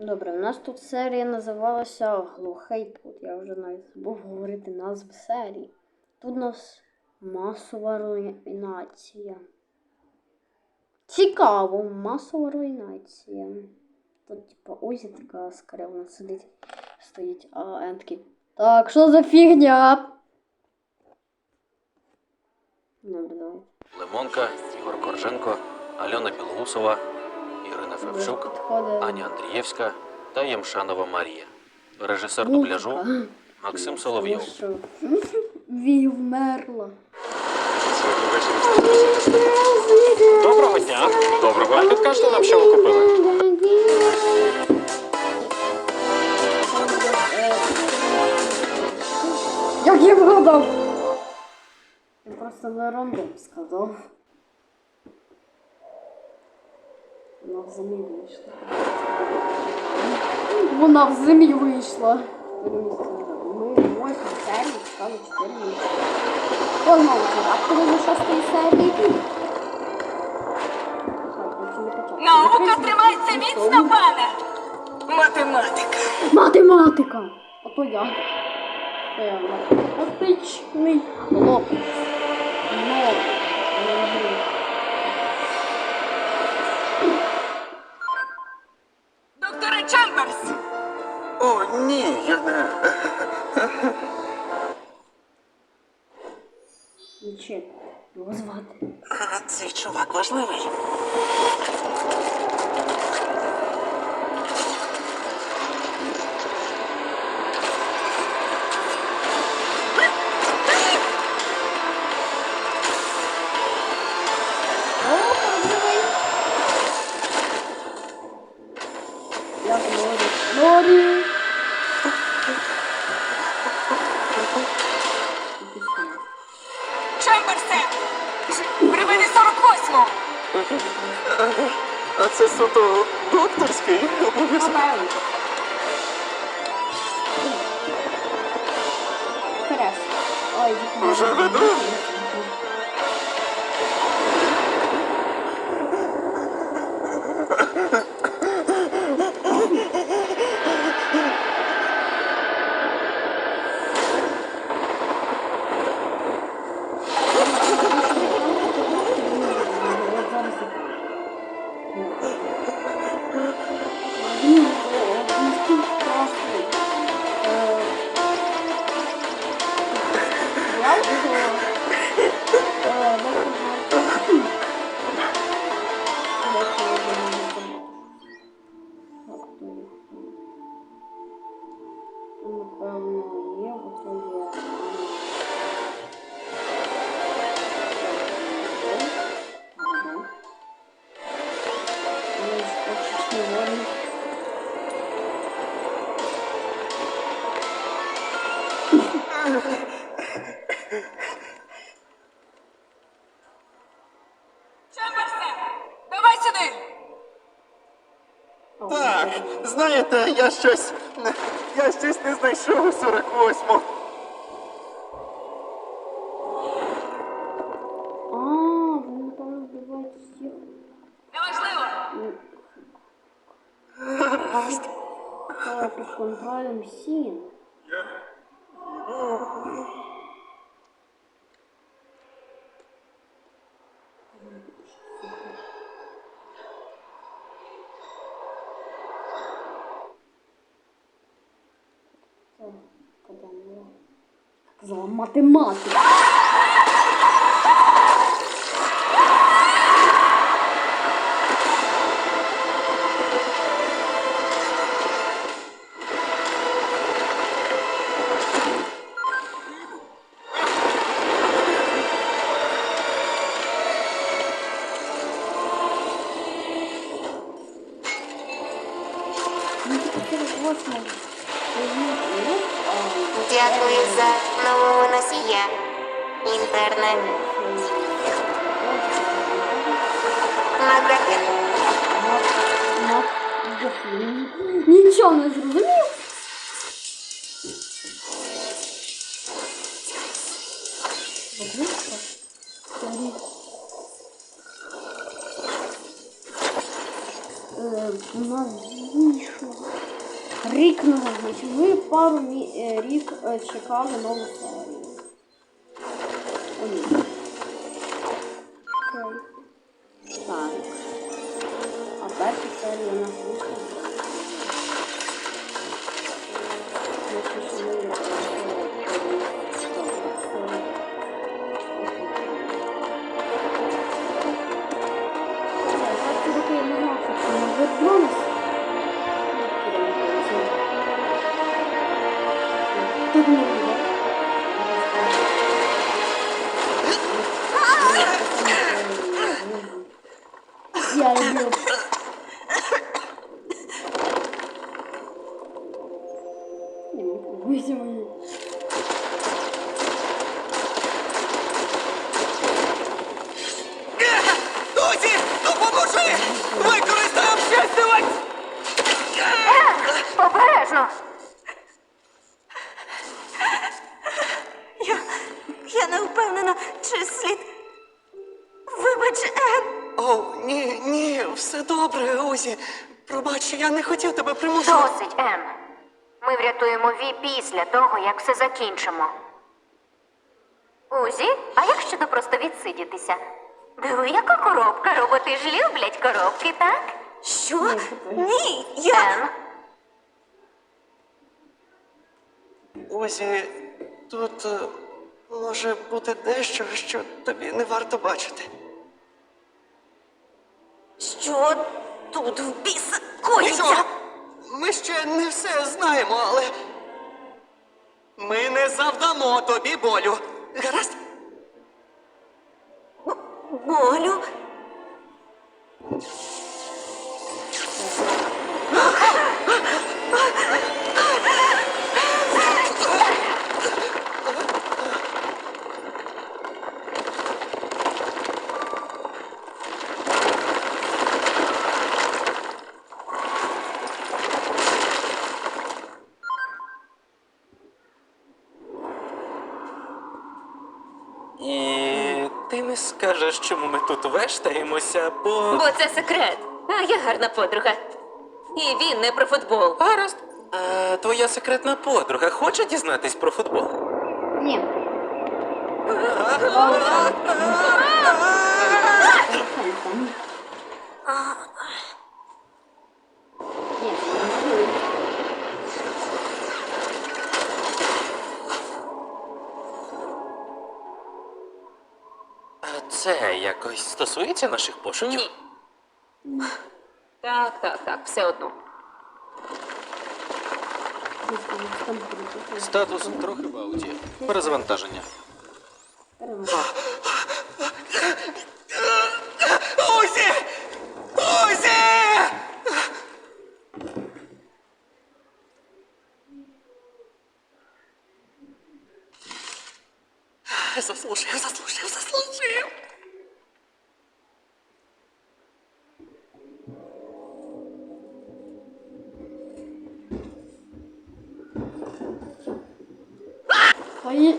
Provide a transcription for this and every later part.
Добре, у нас тут серія називалася Глухий пут. Я вже навіть забув говорити назву серії. Тут у нас масова руйнація. Цікаво, масова руйнація. Тут, типа, Озі така скривлена сидить, стоїть, а Ен Так, що за фігня? Ну, давай. Лимонка, Ігор Корженко, Альона Білоусова, Підходить. Аня Андрієвська та Ємшанова Марія. Режисер дубляжу Максим Соловйов. Вмерла. Доброго дня. Доброго. А підкажете нам, що ви купили? Як я вгадав? Я просто на рандом сказав. Вона в землі вийшла. Вона в землі вийшла. Ми восьмій серії чекали 4 місяці. Погнали раптори до шостої серії. Так, я ще не почав. Наука тримається міцно, пане. Математика. Математика! Я. То я математичний хлопець. Я не. Нічого. Його звати. Цей чувак важливий. Так, знаєте, я щось. Я щось не знайшов у 48-му. А, ви напевно вбиваєте всіх. Неважливо. Під контролем сін. Казала пару е, рік е, чекали нову серію. Обережно! Я, я не впевнена, чи слід. Вибач, Ен. О, ні, ні, все добре, Озі. Пробач, я не хотів тебе примусити. Досить, Ен. Ми врятуємо Ві після того, як все закінчимо. Узі, а як щодо просто відсидітися? Диви, яка коробка. Роботи ж люблять коробки, так? Що? Ні, я. Ен, Озі, тут е, може бути дещо, що тобі не варто бачити. що тут в біса коїться? Ми ще не все знаємо, але ми не завдамо тобі болю. Гаразд? Болю? Чому ми тут вештаємося, бо. Бо це секрет. А я гарна подруга. І він не про футбол. Гаразд. А твоя секретна подруга хоче дізнатись про футбол? Ні. Ні. стосується наших пошуків? Ні. Так, так, так, все одно. Статус трохи в ауті. Перезавантаження. Озі! Є...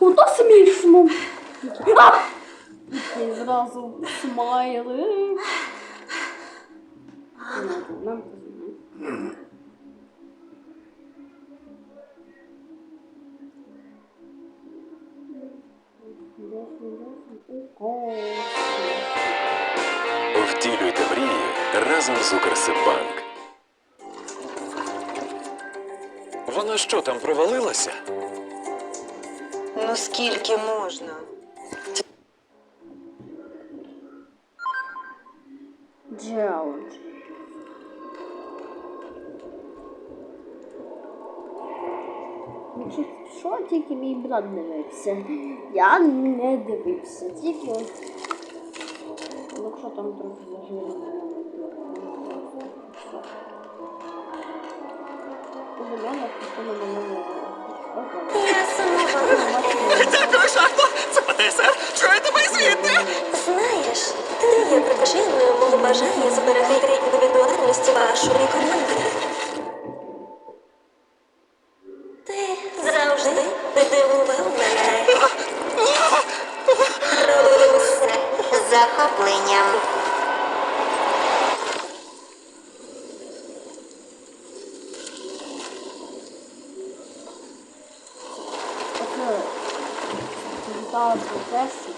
Ото смішно. І зразу смайли. Нам. Втілюйте мрії разом з Укрсиббанк. Вона що там провалилася? Ну скільки можна? Значить, Що тільки мій брат дивився? Я не дивився, тільки. Ну, що там трохи зажили. У мене просто не намалювало. Я сумувала. Дякую, Шахто! Це ПТСР! Чуєте ми звідти? Знаєш, ти є причиною мого бажання зберегти індивідуальність вашої команди. Та процеси.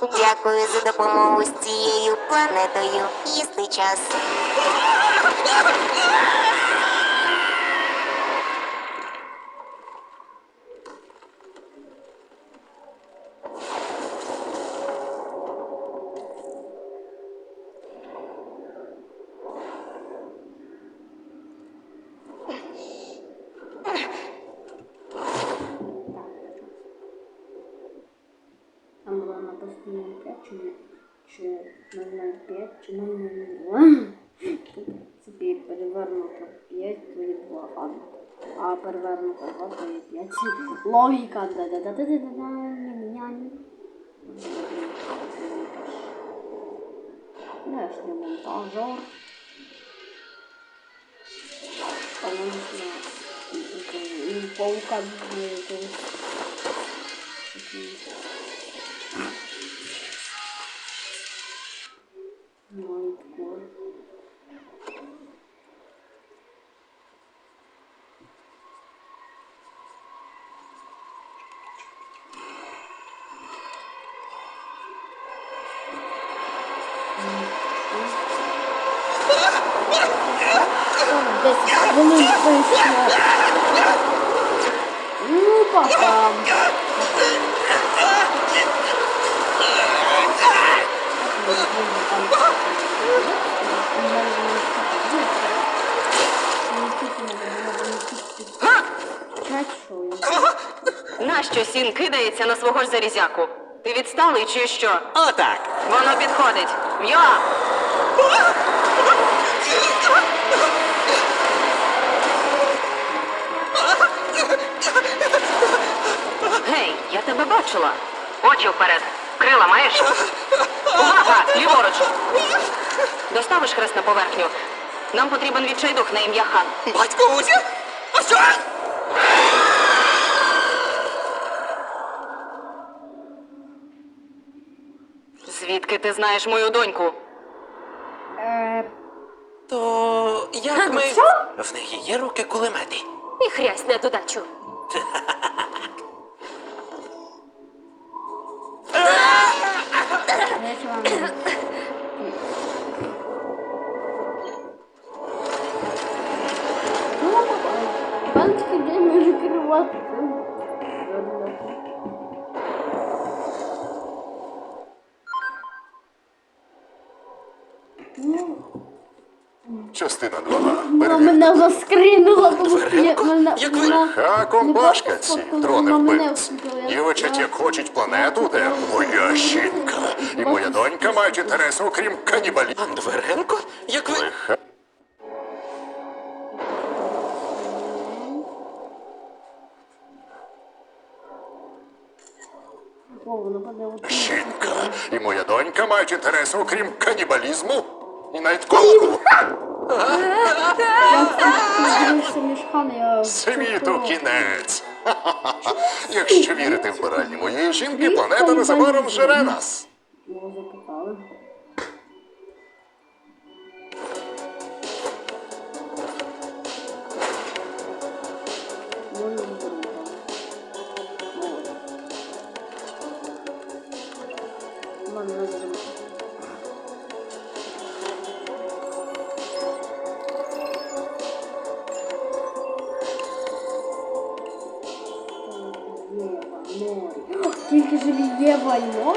Дякую за допомогу з цією планетою. Їсти час. Чи, чи 005 чи 002. Собі перевернуто 5, то є 2, а, а перевернуто 2, то є 5. Логіка. да да да да да да да Внешній монтажер. Конечно, паука Десять хвилин вийшло. Ну, пока. Нащо сін кидається на свого ж зарізяку? Ти відсталий чи що? Отак. Воно підходить. Йо! Тебе бачила. Очі вперед. Крила маєш? Увага! Ліворуч! Доставиш хрест на поверхню. Нам потрібен відчайдух на ім'я хан. Батько Узя? А що? Звідки ти знаєш мою доньку? Е, То як ми. В неї є руки кулемети. І хрясь на додачу. Дайте вам. Ну, Банський день може Частина 2. вона мене заскрінила, тому що я мене... як ви- вона Хаком не дрони вона мене вбивці. вбила, Дівчать, як хочуть планету, де моя жінка. І моя донька мають інтерес, окрім канібалів. Пан Дверенко? Як ви. О, от Жінка. І моя донька мають інтерес, окрім канібалізму. І навіть колоку. Дивився мішкан, кінець. Якщо вірити в бажання моєї жінки, планета незабаром жере нас. Його запитали. Тільки й ноль?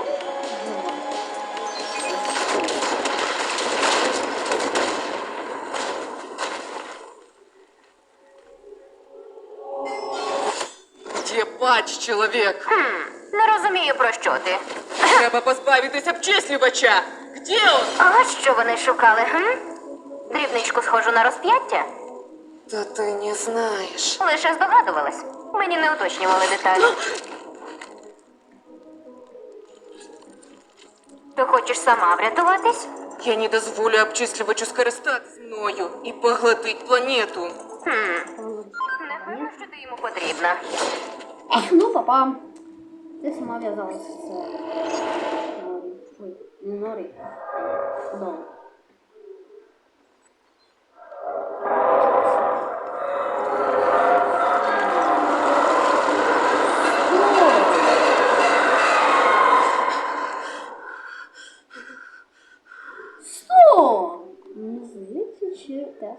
Єбач, чоловік! Не розумію, про що ти. Треба позбавитися обчислювача! Где он? А що вони шукали, гм? Дрібничку схожу на розп'яття? Та ти не знаєш. Лише здогадувалась. Мені не уточнювали деталі. То хочеш сама врятуватись? Я не дозволю обчислювачу скористатися мною і поглотить планету. Не певно, що ти йому потрібна. Ну, папа. Ти сама в'язалася з... ем, Ой, не нори. Дом.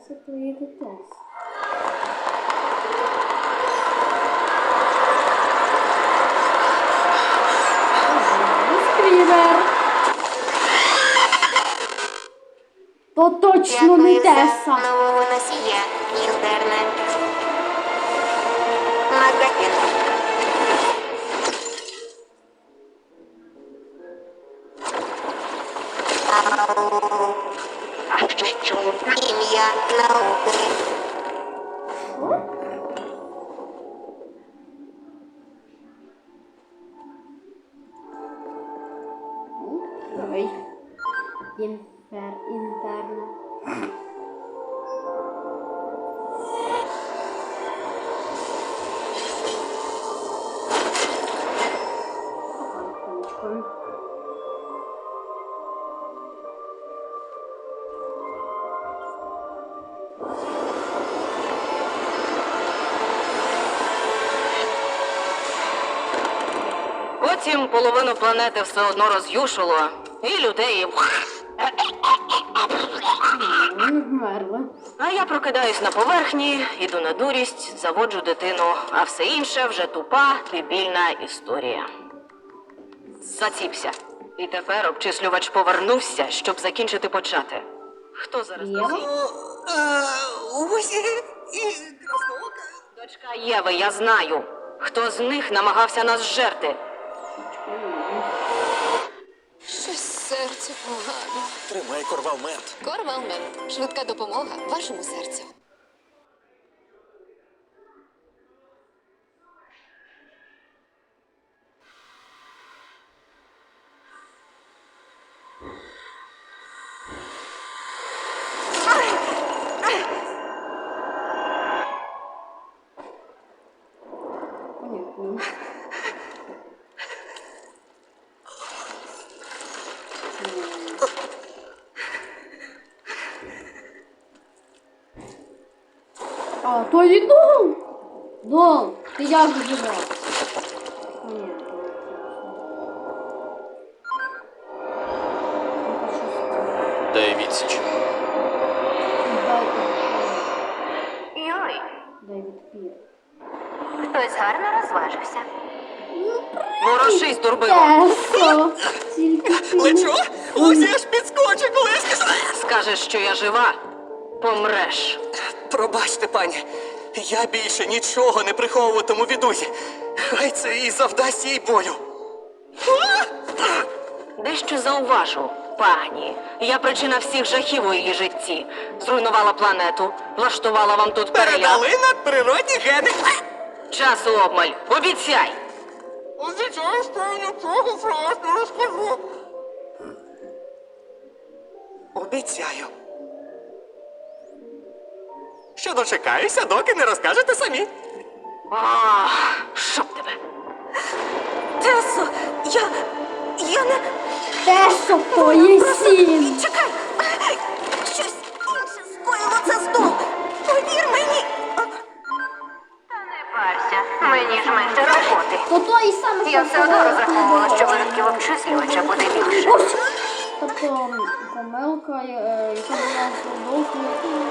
Теса поїде Тес. То точно не Теса. нового носія, Мілдерне. Магазин. Ім'я науки. Ой. Планети все одно роз'юшило, і людей. А я прокидаюсь на поверхні, іду на дурість, заводжу дитину, а все інше вже тупа, дебільна історія. Заціпся. І тепер обчислювач повернувся, щоб закінчити почати. Хто зараз Єва? Ось і красноока. Дочка Єви, я знаю. Хто з них намагався нас жерти? Щось серцю погано. Тримай корвалмент. Корвалмен. Швидка допомога вашому серцю. Понятно. А, то і дом! Дом, ти як живе? Дай. Йой, відпір. хтось гарно розважився. Ворушись, дурбило! Тесо! Тільки ти Лечу? Ось я ж підскочу колись. Скажеш, що я жива, помреш. Пробачте, пані. Я більше нічого не приховуватиму від Узі. Хай це і завдасть їй болю. Дещо зауважу, пані. Я причина всіх жахів у її житті. Зруйнувала планету, влаштувала вам тут переляк. Передали надприродні гени. Часу обмаль. Обіцяй! Звичайно, що я нічого про вас не розкажу. Обіцяю. Що дочекаюся, доки не розкажете самі. Ах, щоб тебе. Тесо, я. я не. Тесо, то! Чекай! Щось інше скоїло це стол. Повір мені. Та не парся, мені ж менше роботи. То той самий, Я все одно розраховувала, що виробків обчислювача буде більше. Тобто помилка, е, яка була в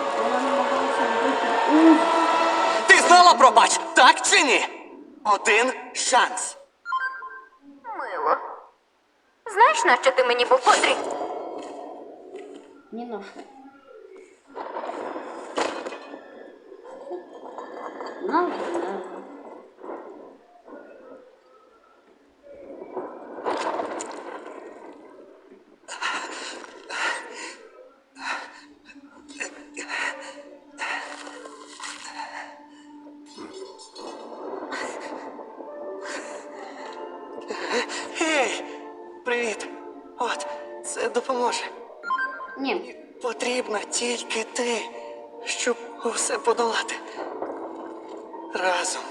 Ти пробач, так чи ні? Один шанс. Мило. Знаєш, на що ти мені був потрібен? Ні на що. На, на. Потрібна тільки ти, щоб усе подолати. Разом.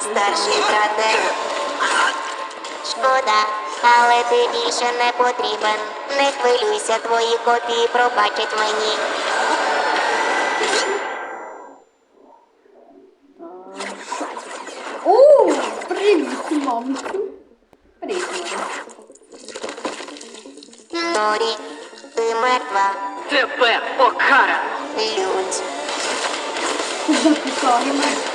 Старший брате. Шкода, але ти більше не потрібен. Не хвилюйся, твої копії пробачать мені. Тебе покара! Люди. Запікаємо. Це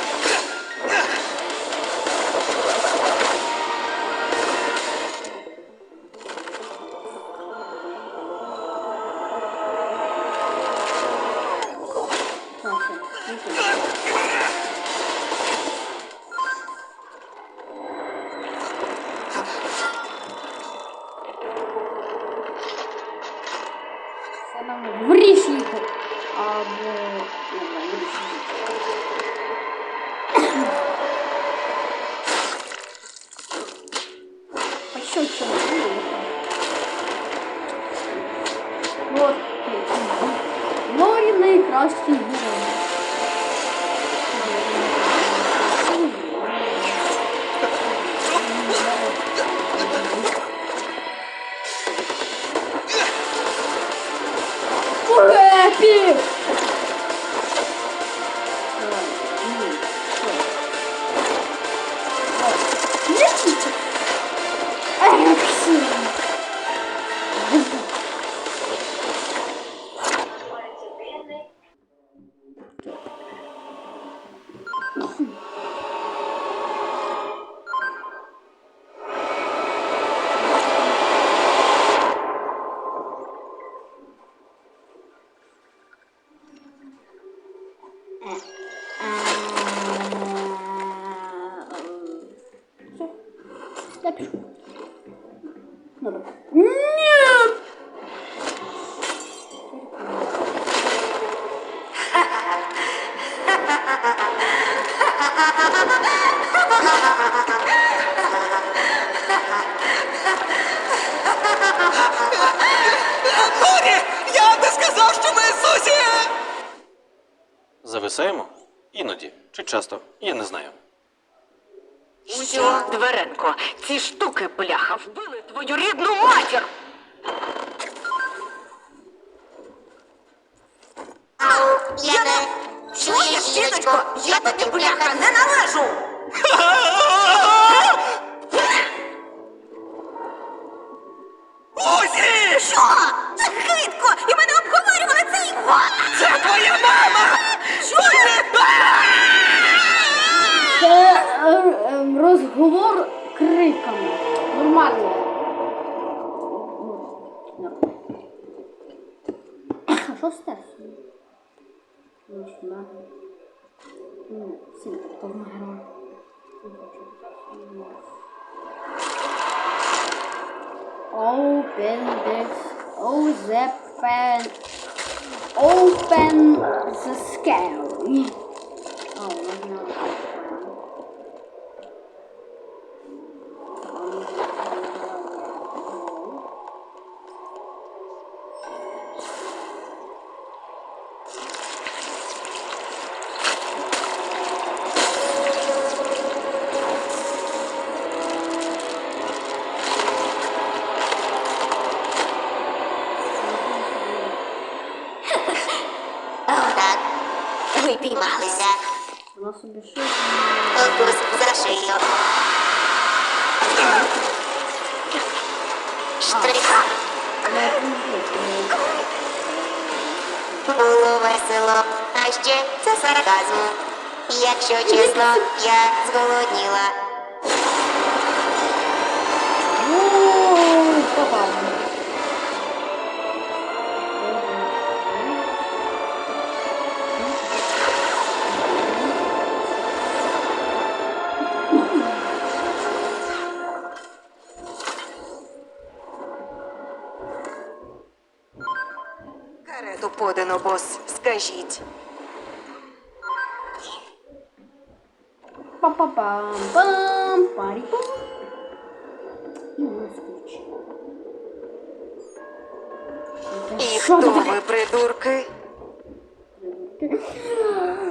Я сказав, що ми Сусі! Зависаємо? Іноді. Чи часто? Я не знаю. Що? Дверенко, ці штуки, бляха, вбили твою рідну матір! Ау, я не... Чуєш, жіночко, я тобі, бляха, не належу! Усі! Що? Це хитко! І мене. Це твоя мама! Що? Це е, е, розговор криками. Нормально. Що стерся? Ну, да. Ну, сильно повна гра. Open this. Oh, the pen. Open the scale. Oh, no. Штрих. Було весело, а ще це сарказм. Якщо чесно, я зголодніла. Попав. карту подано, бос? Скажіть. Па-па-пам, пам, парі пам. І москвич. І Що хто це таке? ви, придурки?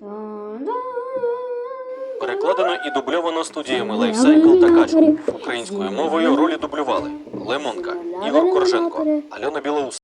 Та-да. Перекладено і дубльовано студіями Lifecycle та Качу. Українською мовою ролі дублювали Лемонка, Ігор Корженко, Альона Білоус.